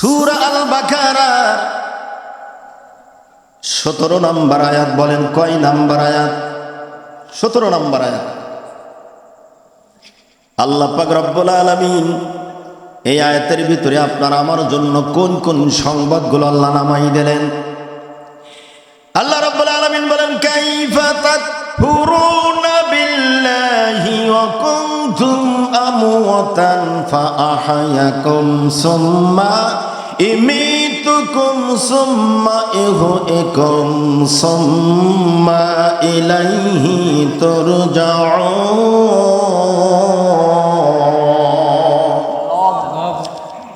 সুরা আল বাকারার সতেরো নাম্বার আয়াত বলেন, কয় নাম্বার আয়াত? সতেরো নাম্বার আয়াত। আল্লাহ পাক রব্বুল আলামিন এই আয়াতের ভিতরে আপনার আমার জন্য কোন কোন সংবাদগুলো আল্লাহ নামাই দিলেন? আল্লাহ রাব্বুল আলামিন বলেন, কাইফা তাকফুরুনা বিল্লাহি ওয়া কুনতুম আমওয়াতান ফাআহয়াকুম ইমিতুকুম সুম্মা ইহইকুম সুম্মা ইলাইহি তুরজাউন।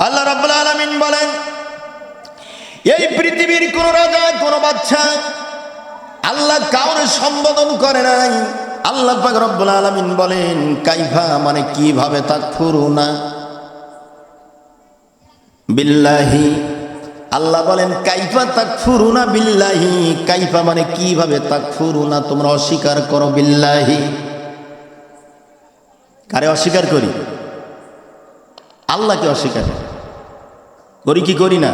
আল্লাহ রাব্বুল আলামিন বলেন, এই পৃথিবীর কোন রাজা, কোন বাচ্চা আল্লাহ কাউরে সম্বোধন করে নাই। আল্লাহ পাক রব্বুল আলামিন বলেন, কাইফা মানে কীভাবে তাকফুরুনা? বিল্লাহি। আল্লাহ বলেন, কাইফা তাকফুরুনা বিল্লাহি। কাইফা মানে কীভাবে তাকফুরুনা? তোমরা অস্বীকার করো বিল্লাহি। কারে অস্বীকার করি? আল্লাহকে অস্বীকার করি। কি করি না?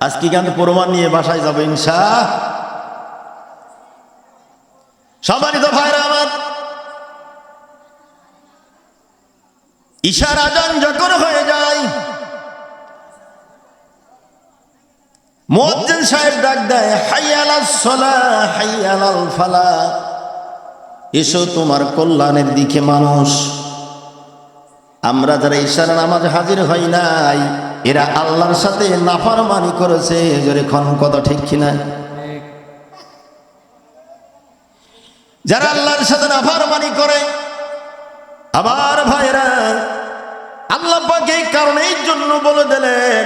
আজকে কেন প্রমাণ নিয়ে বাসায় যাব ইনসা তো ভাইরা আমার। ঈশার আজান যখন হয়ে যায় মুয়াজ্জিন সাহেব ডাক দেয় হাইয়ালাস সালা হাইয়ালাল ফালা। এসো তোমার কল্যাণের দিকে মানুষ। আমরা যারা ঈশার নামাজ হাজির হই নাই, এরা আল্লাহর সাথে নাফরমানি করেছে। জোরে খন কত ঠিক কিনা? যারা আল্লাহর সাথে নাফরমানি করে, আবার ভাইরা, আল্লাহ পাক কারণের জন্য বলে দিলেন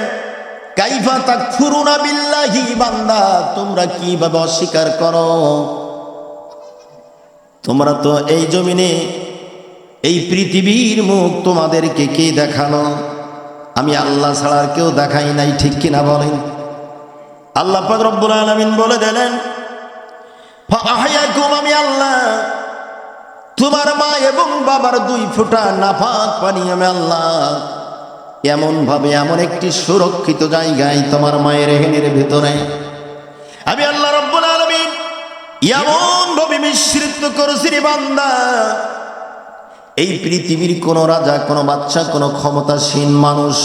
কাইফা তাকফুরুনা বিল্লাহি বান্দা, তোমরা কীভাবে অস্বীকার করো? তোমরা তো এই জমিনে, এই পৃথিবীর মুখ তোমাদেরকে কে দেখানো আমি আল্লাহ ছাড়া কেউ দেখাই নাই, ঠিক কিনা বলেন? আল্লাহ রব্বুল আলামিন বলে দিলেন আমি আল্লাহ, তোমার মা এবং বাবার দুই ফোঁটা নাফাক পানি আমি আল্লাহ এমন ভাবে এমন একটি সুরক্ষিত জায়গায় তোমার মায়ের হেনের ভিতরে। আমি আল্লাহ রব্বুল আলামিন এমন ভাবে মিশ্রিত করেছি রে বান্দা। এই পৃথিবীর কোনো রাজা, কোনো বাচ্চা কোনো ক্ষমতাসীন মানুষ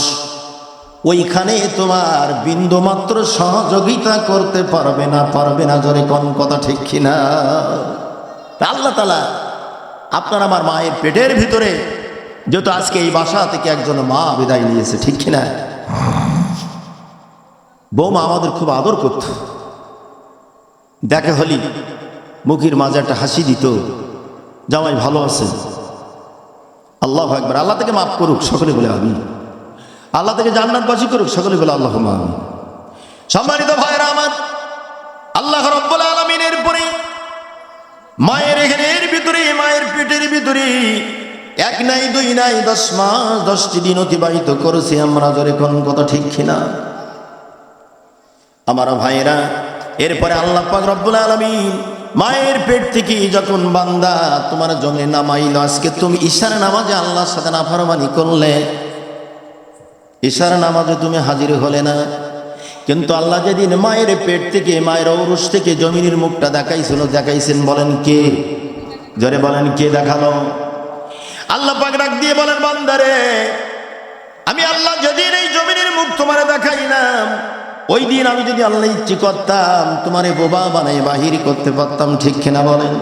ওইখানে তোমার বিন্দু মাত্র সহযোগিতা করতে পারবে না পারবে না, জোরে কোন কথা ঠিক কিনা? আল্লাহ তালা আপনার আমার মায়ের পেটের ভিতরে যেহেতু আজকে এই বাসা থেকে একজন মা বিদায় নিয়েছে ঠিক কিনা? বৌমা আমাদের খুব আদর করত। দেখা হলি, মুখের মাঝে একটা হাসি দিত, জামাই ভালো আছে। আল্লাহ একবার আল্লাহ থেকে মাফ করুক, সকলে বলে আমি আল্লাহ থেকে জান্নাতবাসী করুক, সকলে বলে আল্লাহ আমি সম্মানিত ভাইরা আমার, আল্লাহ রব্বুল আলমিনের পরে মায়ের এখানে এর ভিতরে, মায়ের পেটের ভিতরে এক নাই, দুই নাই, দশ মাস, দশটি দিন অতিবাহিত করেছি, আমরা জোরে কোন কথা ঠিক কিনা? আমার ভাইয়েরা, এরপরে আল্লাহ পাক রব্বুল আলমিন মায়ের পেট থেকে যখন বান্দা তোমার জমে নামাইল, আজকে তুমি ঈশার নামাজে আল্লাহর সাথে নাফরমানি করলে, ঈশার নামাজে তুমি হাজির হলে না। কিন্তু আল্লাহ যেদিন মায়ের পেট থেকে, মায়ের ঔরস থেকে জমিনের মুখটা দেখাইছিল, দেখাইছেন বলেন কে? জোরে বলেন কে দেখাল? আল্লাহ পাক ডাক দিয়ে বলেন, বান্দারে, আমি আল্লাহ যেদিন এই জমিনের মুখ তোমার দেখাইলাম ওই দিন আমি যদি আল্লাহ ইচ্ছে করতাম, তোমারে বোবা বানাই বাহির করতে পারতাম, ঠিক কিনা বলেন?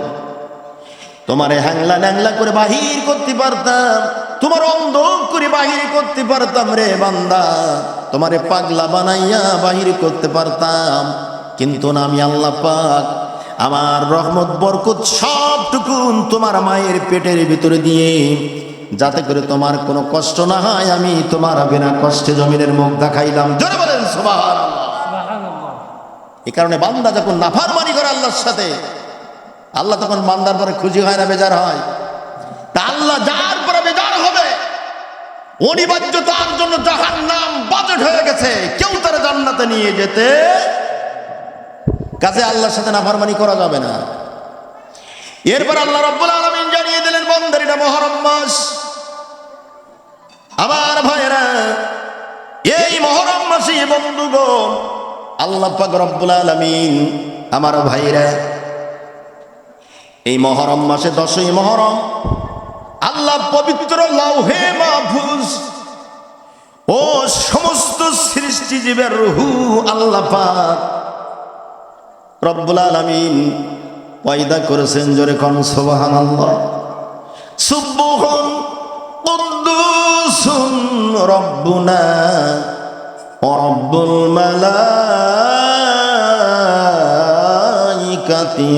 তোমারে হ্যাংলা ন্যাংলা করে বাহির করতে পারতাম, তোমার অন্ধ করে বাহির করতে পারতাম রে বান্দা। তোমারে পাগলা বানাইয়া বাহির করতে পারতাম, কিন্তু না আমি আল্লাহ পাক আমার রহমত বরকত সবটুকুন তোমার মায়ের পেটের ভিতরে দিয়ে যাতে করে তোমার কোনো কষ্ট না হয় আমি তোমার বিনা কষ্টে জমিনের মুখ দেখাইলাম। জোরে বলেন সুবহানাল্লাহ। এই কারণে বান্দা যখন নাফারমানি করে আল্লাহর সাথে আল্লাহ তখন বান্দার পরে খুশি হয় না বেজার হয়। তা আল্লাহ যার পরে বেজার হবে অনিবার্য তার জন্য জাহান নাম বাজেট হয়ে গেছে। কেউ তার জান্নাতে নিয়ে যেতে কাজে আল্লাহর সাথে নাফারমানি করা যাবে না। এরপর আল্লাহ রব্বুল আলমিন জানিয়ে দিলেন বন্দারিটা মহরম মাস। আমার ভাইয়েরা, এই মহরম মাসে বন্ধুগণ, আল্লাহ পাক রব্বুল আলামিন আমার ভাইরা এই মহরম মাসে দশই মহরম, আল্লাহ পবিত্র লাউহে মাহফুজ, ও সমস্ত সৃষ্টিজীবের রুহু আল্লাহ পাক রব্বুল আলামিন পয়দা করেছেন জোরে কোন সুবহান কুদ্দুসুন রব্বুনা রব্বুল মালাইকাতি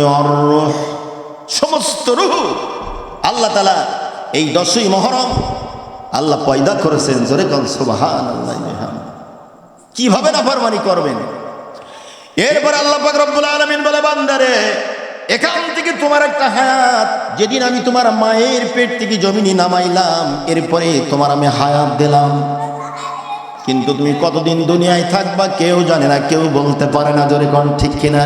ওয়ার রূহ। সমস্ত রূহ আল্লাহ তাআলা এই দশই মহরম আল্লাহ পয়দা করেছেন, জোরে কোন, সুবহানাল্লাহ কীভাবে নাফরমানি করবেন? এরপর আল্লাহ রব্বুল আলামিন বলে, বান্দারে, এখান থেকে তোমার একটা হায়াত। যেদিন আমি তোমার মায়ের পেট থেকে জমিনি নামাইলাম, এরপরে তোমার আমি হায়াত দিলাম। কিন্তু তুমি কতদিন দুনিয়ায় থাকবা কেউ জানে না, কেউ বলতে পারে না, জোরে কোন ঠিক কিনা।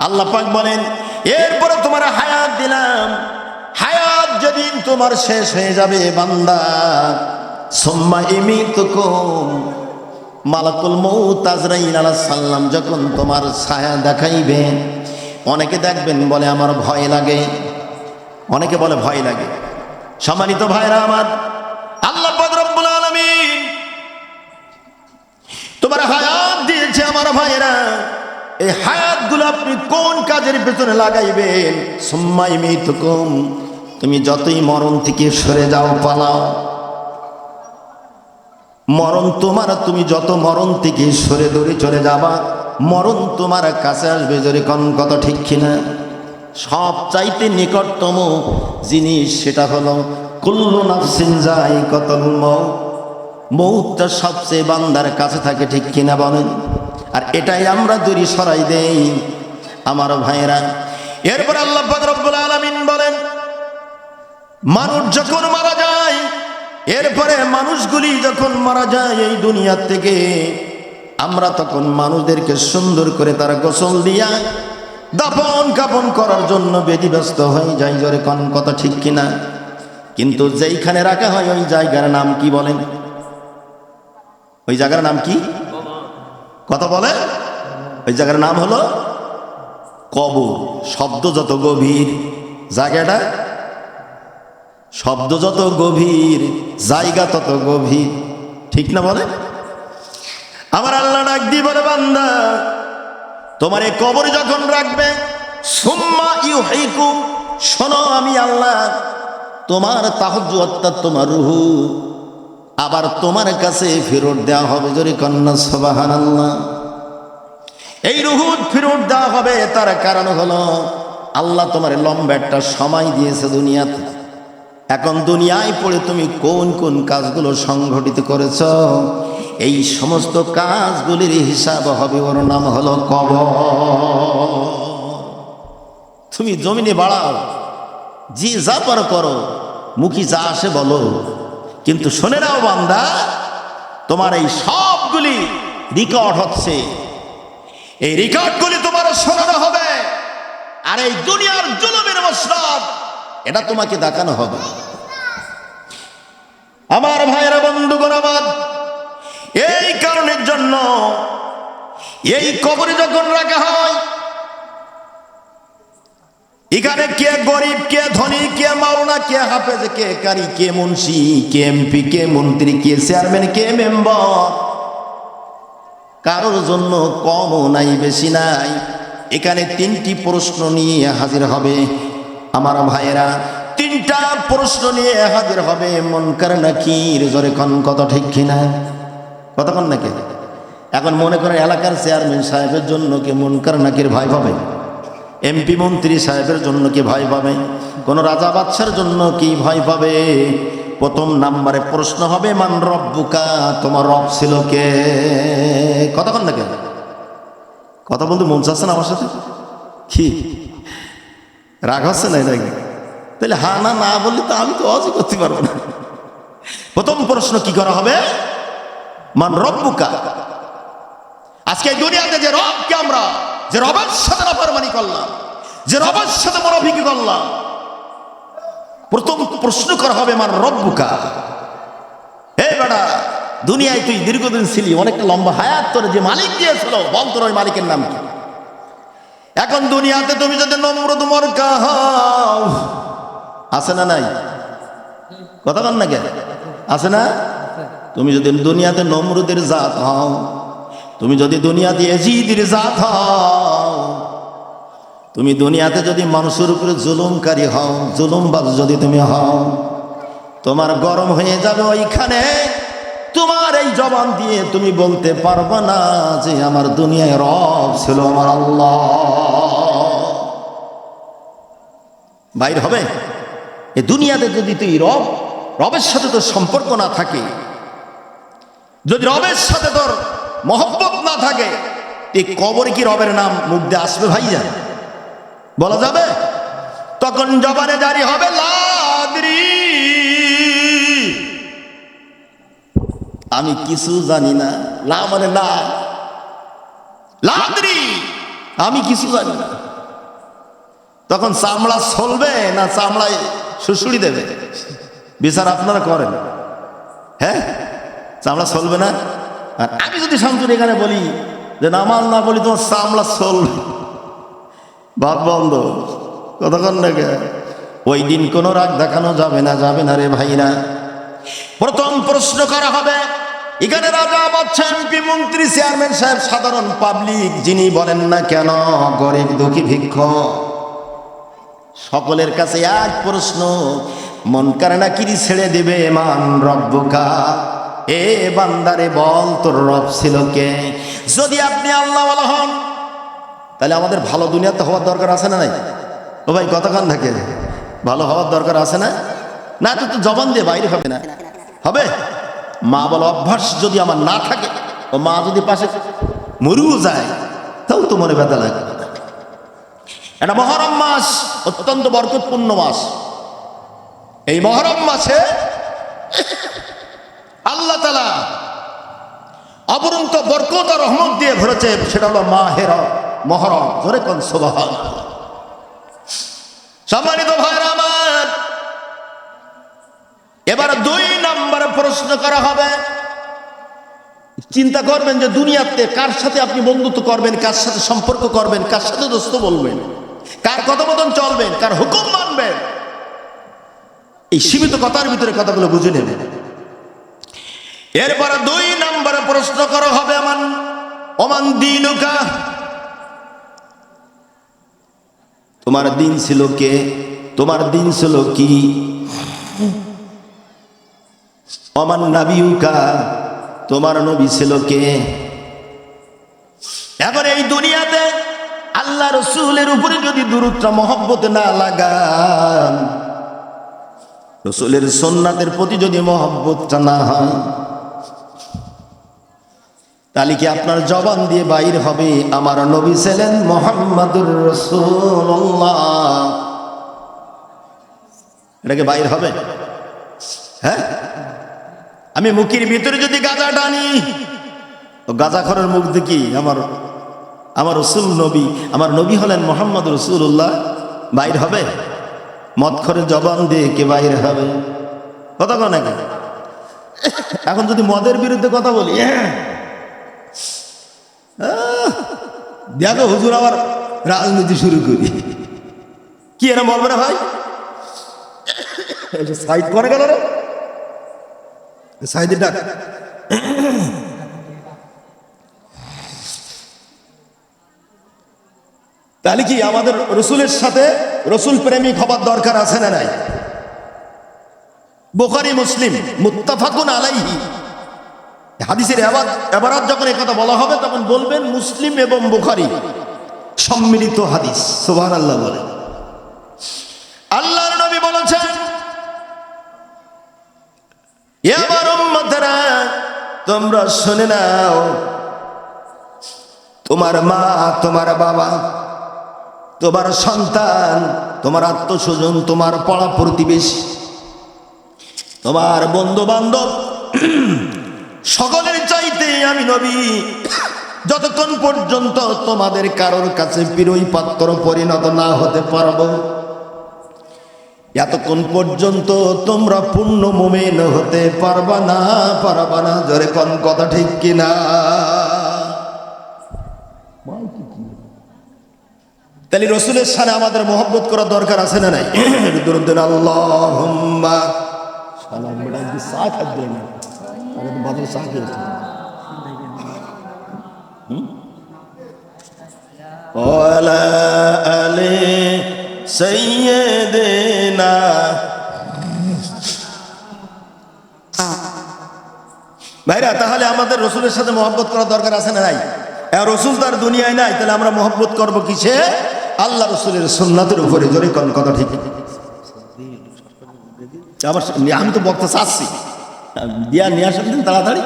আল্লাহ পাক বলেন, এরপরে তোমার হায়াত দিলাম। হায়াত যেদিন তোমার শেষ হয়ে যাবে, বান্দা, সোম্মা ইমিতুকুম। মালাকুল মৌত আজরাইল আলাইহিস সাল্লাম যখন তোমার ছায়া দেখাইবে, অনেকে দেখবেন বলে আমার ভয় লাগে, অনেকে বলে ভয় লাগে। সম্মানিত ভাইরা আমার, আল্লাহ তোমার হায়াত দিয়েছে আমার ভাইরা। এই হায়াতগুলো আপনি কোন কাজের পেছনে লাগাইবেন? সুম্মাই মিতুকুম তুমি যতই মরণ থেকে সরে যাও, পালাও। মরণ তোমার, তুমি যত মরণ থেকে সরে দূরে চলে যাবা, মরণ তোমার কাছে আসবে যদি কোন কথা ঠিক কিনা। সব চাইতে নিকটতম জিনিস সেটা হলো, কুল্লু নাফসিন যাই কতল মৌ সবচেয়ে বান্দার কাছে থাকে ঠিক কিনা বলেন। আর এটাই আমরা দূরে সরাই দেই, আমার ভাইয়েরা। এরপর আল্লাহ রব্বুল আলামিন বলেন, মানুষ যখন মারা যায় এরপরে মানুষগুলি যখন মারা যায় এই দুনিয়ার থেকে, আমরা তখন মানুষদেরকে সুন্দর করে তারা গোসল দিয়া দাপন কাপন করার জন্য ব্যতিব্যস্ত হয়ে যাই। জোরে কোন, কথা ঠিক কিনা? কিন্তু যেইখানে রাখা হয় ওই জায়গার নাম কি বলেন? ওই জায়গার নাম কি? কথা বলে? ওই জায়গার নাম হলো কবর। শব্দ যত গভীর। জায়গাটা শব্দ যত গভীর, জায়গা তত গভীর। ঠিক না বলে? আমার আল্লাহ ডাক দিয়ে বলে, বান্দা, তোমার এই কবর যখন রাখবে, সুম্মা ইউ হাইকু শোনো আমি আল্লাহ, তোমার তাহজ অর্থাৎ তোমার রুহু, আবার তোমার কাছে ফেরত দেওয়া হবে। যদি কন্যা সবাহান আল্লাহ এই রুহু ফেরত দেওয়া হবে, তার কারণ হলো, আল্লাহ তোমার লম্বা একটা সময় দিয়েছে দুনিয়াতে। এখন দুনিয়ায় পড়ে তুমি কোন কোন কাজগুলো সংঘটিত করেছ? এই সমস্ত কাজগুলির হিসাব হবে ওর নাম হলো কব তুমি জমিনে বাড়াও যে যা পর করো, মুখী যা আসে বলো। কিন্তু শোনে নাও বান্দা, তোমার এই সবগুলি রেকর্ড হচ্ছে। এই রেকর্ডগুলি তোমার শোনানো হবে। আর এই দুনিয়ার জুলুমের মসনদ এটা তোমাকে দেখানো হবে। আমার ভাইয়েরা, বন্ধুগণ, আমার এই কারণের জন্য এই কবরে যখন রাখা হয়, এখানে কে গরিব, কে ধনী, কে মাওনা, কে হাফেজ, কে কারি, কে মুন্সি, কে এমপি, কে মন্ত্রী, কে চেয়ারম্যান, কে মেম্বার, কারোর জন্য কমও নাই, বেশি নাই। এখানে তিনটি প্রশ্ন নিয়ে হাজির হবে। আমার ভাইয়েরা, তিনটা প্রশ্ন নিয়ে হাজির হবে মন মনকার নাকি জোরে কন, কত ঠিক কিনা? কতক্ষণ নাকি? এখন মনে করেন এলাকার চেয়ারম্যান সাহেবের জন্য কি মন মনকার নাকির ভয় পাবে? এমপি মন্ত্রী সাহেবের জন্য কি ভয় পাবে? কোন রাজা বাচ্চার জন্য কি ভয় পাবে? প্রথম নাম্বারে প্রশ্ন হবে, মান রব রব্বুকা, তোমার রব ছিল কে? কতক্ষণ নাকি? কথা বলতে মন চাচ্ছে না আমার সাথে? কি? রাগ হচ্ছে না নাকি তাহলে হা না না বললে তো আমি তো অজই করতে পারব না। প্রথম প্রশ্ন কি করা হবে? মান রব্বুকা। আজকে এই দুনিয়াতে যে রবকে আমরা, যে রবের সাথে নাফরমানি করলাম, যে রবের সাথে মনোভিজ্ঞ করলাম, প্রথম প্রশ্ন করা হবে মান রব্বুকা। হে বেটা, দুনিয়ায় তুই দীর্ঘদিন ছিলি, অনেকটা লম্বা হায়াত তোর যে মালিক দিয়েছিল, বল তোর ওই মালিকের নাম কি? এখন দুনিয়াতে তুমি যদি নম্রত মরকা হও, আছে না নাই? কথা বল না কে আছে না? তুমি যদি দুনিয়াতে নমরুদের জাত হও, তুমি যদি দুনিয়াতে এজিদের জাত হও, তুমি দুনিয়াতে যদি মানুষের উপরে জুলুমকারী হও, জুলুমবাজ যদি তুমি হও, তোমার গরম হয়ে যাবে ওইখানে। তোমার এই জবান দিয়ে তুমি বলতে পারবে না যে আমার দুনিয়ায় রব ছিল আমার আল্লাহ। বাইর হবে? এই দুনিয়াতে যদি তুই রব, রবের সাথে তোর সম্পর্ক না থাকে, যদি রবের সাথে তোর মহব্বত না থাকে এই কবরে কি রবের নাম মুখ আসবে ভাইয়া বলা যাবে? তখন জবানে জারি হবে, লাদরি আমি কিছু জানি না। লা মানে না লাদরি আমি কিছু জানি না। তখন চামড়া চলবে না চামড়ায় শুশুড়ি দেবে? বিচার আপনারা করেন। হ্যাঁ? চামড়া চলবে না? আর আমি যদি শান্তর এখানে বলি যে নামাজ না বলি তোমার চামড়া চলবে বাদ বন্ধ কতক্ষণ ওই দিন কোনো রাগ দেখানো যাবে না যাবে না রে ভাইরা। প্রথম প্রশ্ন করা হবে, এখানে রাজা বাচ্চা এমপি মন্ত্রী চেয়ারম্যান সাহেব, সাধারণ পাবলিক যিনি বলেন না কেন, গরিব দুঃখী ভিক্ষ সকলের কাছে এক প্রশ্ন, মন কারে না কিরি ছেড়ে দেবে মান রব্বকা? এ বান্দারে, বল, তোর রব ছিল কে? যদি আপনি আল্লাহ হন, তাহলে আমাদের ভালো দুনিয়াতে হওয়ার দরকার আছে না নাই? ও ভাই কতক্ষণ থাকে ভালো হওয়ার দরকার আছে না? না, তো জবান দিয়ে বাইরে হবে না। হবে? মা বলো, অভ্যাস যদি আমার না থাকে ও মা যদি পাশে মরুও যায়, তাও তো মনে ব্যথা লাগবে এটা মহরম মাস, অত্যন্ত বরকতপূর্ণ মাস। এই মহরম মাসে আল্লাহ তালা অপরন্ত বরকত আর রহমত দিয়ে ভরেছে, সেটা হলো মাহের মহরম। ধরে কোন সোবাহান সম্মানিত ভাইরা আমার এবার দুই নম্বরে প্রশ্ন করা হবে। চিন্তা করবেন যে দুনিয়াতে কার সাথে আপনি বন্ধুত্ব করবেন, কার সাথে সম্পর্ক করবেন, কার সাথে দোস্ত বলবেন, কার কথা মতন চলবেন কার হুকুম মানবেন। এই সীমিত কথার ভিতরে কথাগুলো বুঝে নেবেন। এরপরে দুই নম্বরে প্রশ্ন করা হবে আমার অমান দিনুকা। তোমার দিন ছিল কে? তোমার দিন ছিল কি? অমান নাবিউকা, তোমার নবী ছিল কে? এখন এই দুনিয়াতে আল্লাহ রসুলের উপরে যদি দূরত্ব, মহব্বত না লাগান, রসুলের সোননাথের প্রতি যদি মহব্বতটা না হয়, তাহলে কি আপনার জবান দিয়ে বাইর হবে, আমার নবী ছিলেন মোহাম্মদুর রসুল্লাহ এটাকে বাইর হবে? হ্যাঁ? আমি মুখের ভিতরে যদি গাঁজা টানি গাঁজা খরের মুখ দেখি আমার আমার রসুল নবী, আমার নবী হলেন মোহাম্মদ রসুল্লাহ বাইর হবে। মদ খরের জবান দিয়ে কে বাইর হবে? কথা কন? এখন যদি মদের বিরুদ্ধে কথা বলি দেখো হুজুর আবার রাজনীতি শুরু করি। কি এরা বলবে না ভাই? সাইড করে গেল রে। সাইডে ডাক। তাহলে কি আমাদের রসুলের সাথে রসুল প্রেমিক হবার দরকার আছে না নাই? বোখারি, মুসলিম, মুত্তাফাকুন আলাইহি। হাদিসের এবার এবারাত যখন কথা বলা হবে, তখন বলবেন মুসলিম এবং বুখারি সম্মিলিত হাদিস। সোহান আল্লাহ বলে। আল্লাহর নবী বলেছেন এবার তোমরা শুনে নাও। তোমার মা, তোমার বাবা, তোমার সন্তান, তোমার আত্মস্বজন, তোমার পড়া প্রতিবেশী, তোমার বন্ধু বান্ধব সকলের চাইতে আমি নবী। যতক্ষণ পর্যন্ত তোমাদের কারোর কাছে পিরই পাত্র পরিণত না হতে পারব এতক্ষণ পর্যন্ত তোমরা পূর্ণ মোমেন হতে পারবা না পারবা না। জোরে কোন, কথা ঠিক কিনা? তাহলে রসুলের সানে আমাদের মহব্বত করার দরকার আছে না নাই? দুরুদ্দিন আল্লাহ চা খাদ্য সৈয়দে ভাইরা, তাহলে আমাদের রসুলের সাথে মহব্বত করা দরকার আছে না নাই? রসুল তার দুনিয়ায় নাই, তাহলে আমরা মহব্বত করব কিসে? আল্লাহ রসুলের সুন্নাতের উপরে, জোরে কোন কথা ঠিক? আমি তো বক্তা চাচ্ছি দিয়া নিয়ে আসেন তাড়াতাড়ি।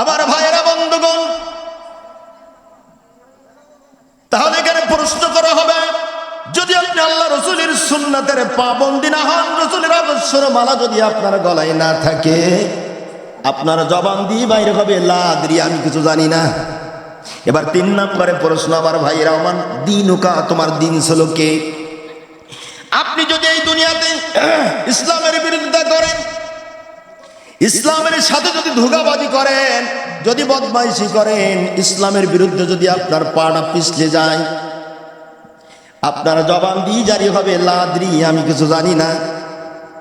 আবার ভাইয়েরা, বন্ধুগণ, তাহলে এখানে প্রশ্ন করা হবে, যদি আপনি আল্লাহ রসুলের সুন্নাতের পাবন্দি না হন, রসুলের আদর্শের মালা যদি আপনার গলায় না থাকে আপনার জবান দিয়ে বাইরে হবে। লাদ্রি আমি কিছু জানি না। এবার তিন নম্বরে প্রশ্ন আমার ভাইয়েরা আমার দিন ওকা তোমার দিন ছিল কে? আপনি যদি এই দুনিয়াতে ইসলামের বিরোধিতা করেন, ইসলামের সাথে যদি ধোকাবাজি করেন, যদি বদমাইশি করেন, ইসলামের বিরুদ্ধে যদি আপনার পাড়া পিছলে যায়, আপনার জবান দিয়ে জারি হবে লাদ্রি আমি কিছু জানি না।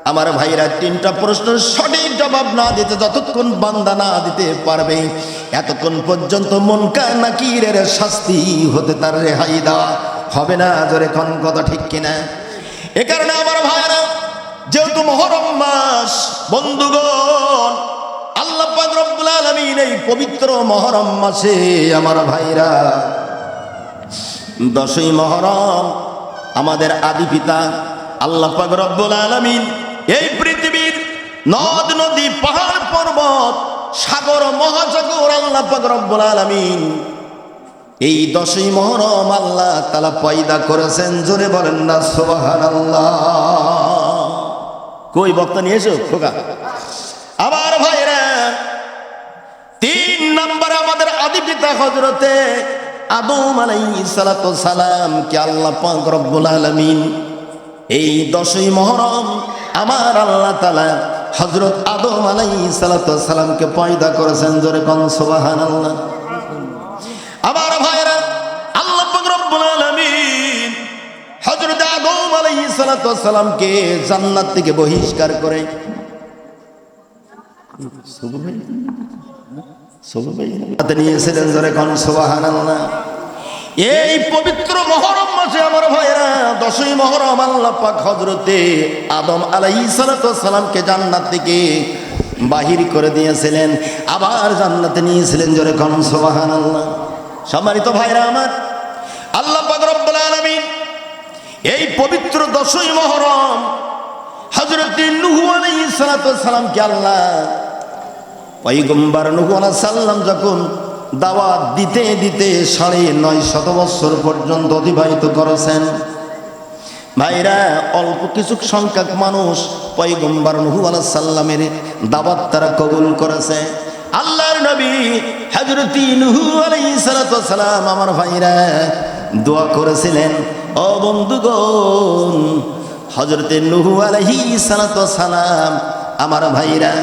আমার ভাইরা তিনটা প্রশ্নের সঠিক জবাব না দিতে যতক্ষণ বান্দা না দিতে পারবে, এতক্ষণ পর্যন্ত মন নাকিরের শাস্তি হতে তার রেহাই দেওয়া হবে না, জোরে কোন কথা ঠিক কিনা? এ কারণে আমার ভাইরা, যেহেতু মহরম মাস, বন্ধুগণ, আল্লাহ রব্বুল আলামিন এই পবিত্র মহরম মাসে আমার ভাইরা, দশই মহরম আমাদের আদি পিতা আল্লাহ রব্বুল আলামিন এই পৃথিবীর নদ, নদী, পাহাড়, পর্বত, সাগর, মহাসাগর, আল্লাহ রব্বুল আলামিন এই দশই মহরম আল্লাহ তালা পয়দা করেছেন। জোরে বলেন না সোবাহান কই বক্তা নিয়ে এসো, খোকা। আবার ভাইরা, তিন নম্বর আমাদের আদি পিতা হজরতে আদম আলাই সালাম কে আল্লাহ পাক রব্বুল আলামিন এই দশই মহরম আমার আল্লাহ তালা হজরত আদম আলাই সালাত সালামকে পয়দা করেছেন জোরে কন সোবাহান আল্লাহ আবার ভাইরা আল্লাহ রব্বুল আদম আলাইহিস সালাতু সালামকে জান্নাত থেকে বহিষ্কার করে নিয়েছিলেন জোরে কোন সুবহানাল্লাহ এই পবিত্র মহরম মাসে আমার ভাইরা দশই মহরম আল্লাহ পাক হযরতে আদম সালামকে জান্নাত থেকে বাহির করে দিয়েছিলেন, আবার জান্নাতে নিয়েছিলেন জোরে কোন, সুবহানাল্লাহ। সম্মানিত ভাইরা আমার, আল্লাহ পাক রব্বুল আলামিন এই পবিত্র দশই মহরম হযরত নূহ আলাইহিস সালামকে আল্লাহ, পয়গম্বর নূহ আলাইহিস সালাম যখন দাওয়াত দিতে দিতে সাড়ে নয় শত বছর পর্যন্ত অতিবাহিত করেছেন। ভাইরা, অল্প কিছু সংখ্যক মানুষ পয়গম্বর নূহ আলাইহিস সালামের দাওয়াত তারা কবুল করেছে। আল্লাহর নবী হজরতি নুহু সালাতু সালাম আমার ভাইরা, দোয়া করেছিলেন, ও বন্ধুগণ হজরতে নুহু সালাতু সালাম আমার ভাইরা